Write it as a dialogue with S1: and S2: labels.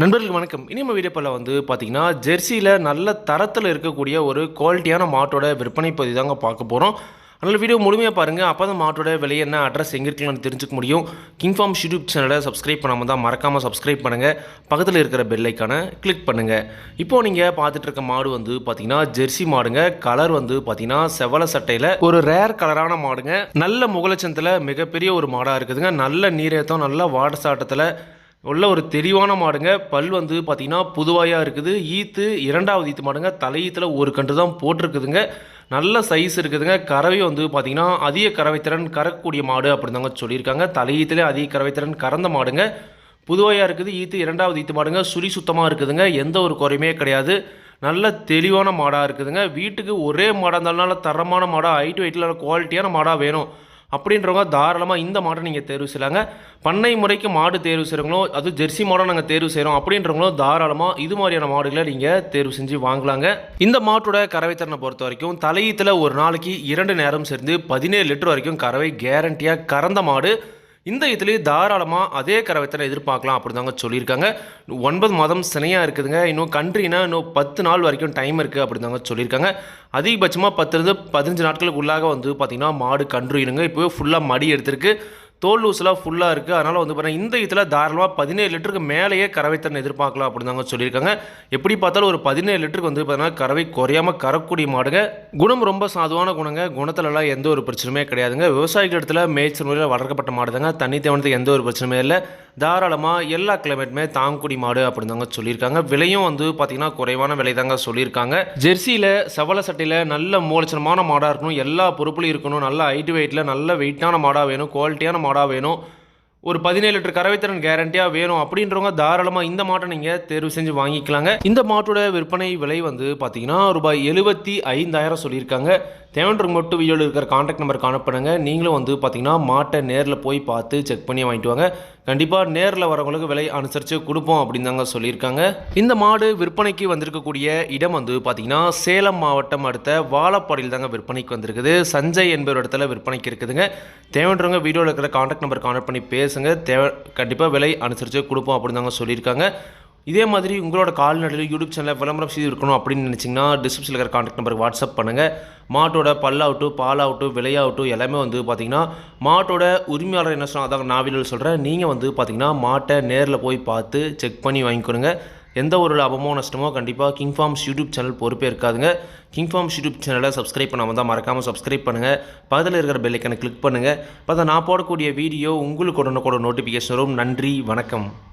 S1: நண்பர்களுக்கு வணக்கம். இனி நம்ம வீடியோ பதில் வந்து பார்த்தீங்கன்னா ஜெர்சியில் நல்ல தரத்தில் இருக்கக்கூடிய ஒரு குவாலிட்டியான மாட்டோட விற்பனை பதிவு தாங்க பார்க்க போகிறோம் அதனால் வீடியோ முழுமையாக பாருங்கள் அப்போ தான் மாட்டோட விலை என்ன அட்ரஸ் எங்கே இருக்கலாம்னு தெரிஞ்சுக்க முடியும். கிங் ஃபார்ம் யூடியூப் சேனலை சப்ஸ்கிரைப் பண்ணாமல் தான் மறக்காமல் சப்ஸ்கிரைப் பண்ணுங்கள் பக்கத்தில் இருக்கிற பெல்லைக்கான கிளிக் பண்ணுங்கள் இப்போது நீங்கள் பார்த்துட்டு இருக்க மாடு வந்து பார்த்தீங்கன்னா ஜெர்சி மாடுங்க. கலர் வந்து பார்த்தீங்கன்னா செவல சட்டையில் ஒரு ரேர் கலரான மாடுங்க. நல்ல முகலட்சத்தில் மிகப்பெரிய ஒரு மாடாக இருக்குதுங்க. நல்ல நீரேத்தம் நல்ல வாட சாட்டத்தில் உள்ள ஒரு தெளிவான மாடுங்க. பல் வந்து பார்த்திங்கன்னா புதுவாயாக இருக்குது. ஈத்து இரண்டாவது ஈத்து மாடுங்க. தலையீத்தில் ஒரு கன்று தான் போட்டிருக்குதுங்க. நல்ல சைஸ் இருக்குதுங்க. கறவை வந்து பார்த்திங்கன்னா அதிக கறவைத்திறன் கறக்கக்கூடிய மாடு அப்படின்னு தாங்க சொல்லியிருக்காங்க தலையீத்திலே அதிக கறவைத்திறன் கறந்த மாடுங்க. புதுவாயாக இருக்குது. ஈத்து இரண்டாவது ஈத்து மாடுங்க. சுழி சுத்தமாக இருக்குதுங்க. எந்த ஒரு குறையுமே கிடையாது. நல்ல தெளிவான மாடாக இருக்குதுங்க. வீட்டுக்கு ஒரே மாடாக இருந்தாலும் நல்ல தரமான மாடாக ஹைட் வெயிட்டில் குவாலிட்டியான மாடாக வேணும். அப்படின்றவங்க தாராளமாக இந்த மாட்டை நீங்கள் தேர்வு செய்யலாங்க. பண்ணை முறைக்கு மாடு தேர்வு செய்கிறவங்களோ அது ஜெர்சி மாடை நாங்கள் தேர்வு செய்கிறோம் அப்படின்றவங்களும் தாராளமாக இது மாதிரியான மாடுகளை நீங்கள் தேர்வு செஞ்சு வாங்கலாங்க. இந்த மாட்டோட கறவைத்திறனை பொறுத்த வரைக்கும் தலையீத்தில் ஒரு நாளைக்கு இரண்டு நேரம் சேர்ந்து பதினேழு லிட்டர் வரைக்கும் கறவை கேரண்டியாக கறந்த மாடு இந்த இதுலேயே தாராளமாக அதே கரவத்தனை எதிர்பார்க்கலாம் அப்படி தாங்க சொல்லியிருக்காங்க. ஒன்பது மாதம் சினையாக இருக்குதுங்க. இன்னும் கண்ட்ரினா இன்னும் பத்து நாள் வரைக்கும் டைம் இருக்குது அப்படி தாங்க சொல்லியிருக்காங்க. அதிகபட்சமாக பத்துலேருந்து பதினஞ்சு நாட்களுக்கு உள்ளாக வந்து பார்த்திங்கன்னா மாடு கன்றுயினுங்க இப்போவே ஃபுல்லாக மடி எடுத்திருக்கு. தோல் லூஸ்லாம் ஃபுல்லாக இருக்குது அதனால் வந்து பார்த்தீங்கன்னா இந்த இதில் தாராளமாக பதினேழு லிட்டருக்கு மேலேயே கறவைத்தன் எதிர்பார்க்கலாம் அப்படின்னு தாங்க சொல்லியிருக்காங்க. எப்படி பார்த்தாலும் ஒரு பதினேழு லிட்டருக்கு வந்து பார்த்தீங்கன்னா கறவை குறையாமல் கறக்கூடிய மாடுங்க. குணம் ரொம்ப சாதுவான குணங்க. குணத்துலலாம் எந்த ஒரு பிரச்சனையுமே கிடையாதுங்க. விவசாயிகள் இடத்துல மேய்ச்சல் முறையில் வளர்க்கப்பட்ட மாடுதாங்க. தண்ணி தேவனத்துக்கு எந்த ஒரு பிரச்சனையுமே இல்லை. தாராளமாக எல்லா கிளைமேட்டுமே தாங்குடி மாடு அப்படின்னு தாங்க சொல்லியிருக்காங்க. விலையும் வந்து பார்த்திங்கன்னா குறைவான விலை தாங்க சொல்லியிருக்காங்க. ஜெர்சியில் செவல சட்டையில் நல்ல மூலச்சனமான மாடாக இருக்கணும். எல்லா பொறுப்புலையும் இருக்கணும். நல்ல ஹைட் வெயிட்டில் நல்ல வெயிட்டான மாடாக வேணும். குவாலிட்டியான மாடாக வேணும். ஒரு பதினேழு லிட்டர் கறவைத்திறன் கேரண்டியாக வேணும் அப்படின்றவங்க தாராளமாக இந்த மாட்டை நீங்கள் தேர்வு செஞ்சு வாங்கிக்கலாங்க. இந்த மாட்டோட விற்பனை விலை வந்து பார்த்தீங்கன்னா ரூபாய் எழுபத்தி ஐந்தாயிரம் சொல்லியிருக்காங்க. தேவன்றவங்க மட்டும் வீடியோவில் இருக்கிற காண்டாக்ட் நம்பர் காணப்படுங்க. நீங்களும் வந்து பார்த்தீங்கன்னா மாட்டை நேரில் போய் பார்த்து செக் பண்ணி வாங்கிட்டு வாங்க. கண்டிப்பாக நேரில் வரவங்களுக்கு விலை அனுசரித்து கொடுப்போம் அப்படின்னு தாங்க சொல்லியிருக்காங்க. இந்த மாடு விற்பனைக்கு வந்திருக்கக்கூடிய இடம் வந்து பார்த்தீங்கன்னா சேலம் மாவட்டம் அடுத்த வாழப்பாடியில் தாங்க விற்பனைக்கு வந்திருக்குது. சஞ்சய் என்பவர் இடத்துல விற்பனைக்கு இருக்குதுங்க. தேவைன்றவங்க வீடியோவில் இருக்கிற காண்டாக்ட் நம்பர் கான்டாக்ட் பண்ணி பேசுங்க. தேவை கண்டிப்பாக விலை அனுசரித்து கொடுப்போம் அப்படின்னு தாங்க சொல்லியிருக்காங்க. இதே மாதிரி உங்களோட கால்நடையில் யூடியூப் சேனலில் விளம்பரம் செய்து இருக்கணும் அப்படின்னு நினச்சிங்கன்னா டிஸ்கிரிப்ஷனில் இருக்கிற காண்டாக்ட் நம்பருக்கு வாட்ஸ்அப் பண்ணுங்கள் மாட்டோட பல்லாகட்டும் பாலாகட்டும் விலையாகட்டும் எல்லாமே வந்து பார்த்திங்கன்னா மாட்டோட உரிமையாளர் என்ன சொன்னால் அதான் நான் சொல்கிறேன் நீங்கள் வந்து பார்த்திங்கன்னா மாட்டை நேரில் போய் பார்த்து செக் பண்ணி வாங்கிக்கணுங்க எந்த ஒரு லாபமோ நஷ்டமோ கண்டிப்பாக கிங் ஃபார்ம்ஸ் யூடியூப் சேனல் பொறுப்பே இருக்காதுங்க. கிங் ஃபார்ம்ஸ் யூடியூப் சேனலை சப்ஸ்கிரைப் பண்ணாமல் தான் மறக்காமல் சப்ஸ்கிரைப் பண்ணுங்கள் பக்கத்தில் இருக்கிற பெல்லைக்கனை கிளிக் பண்ணுங்கள் பார்த்தா நான் போடக்கூடிய வீடியோ உங்களுக்கு உடனுக்குடன் நோட்டிஃபிகேஷன் வரும். நன்றி வணக்கம்.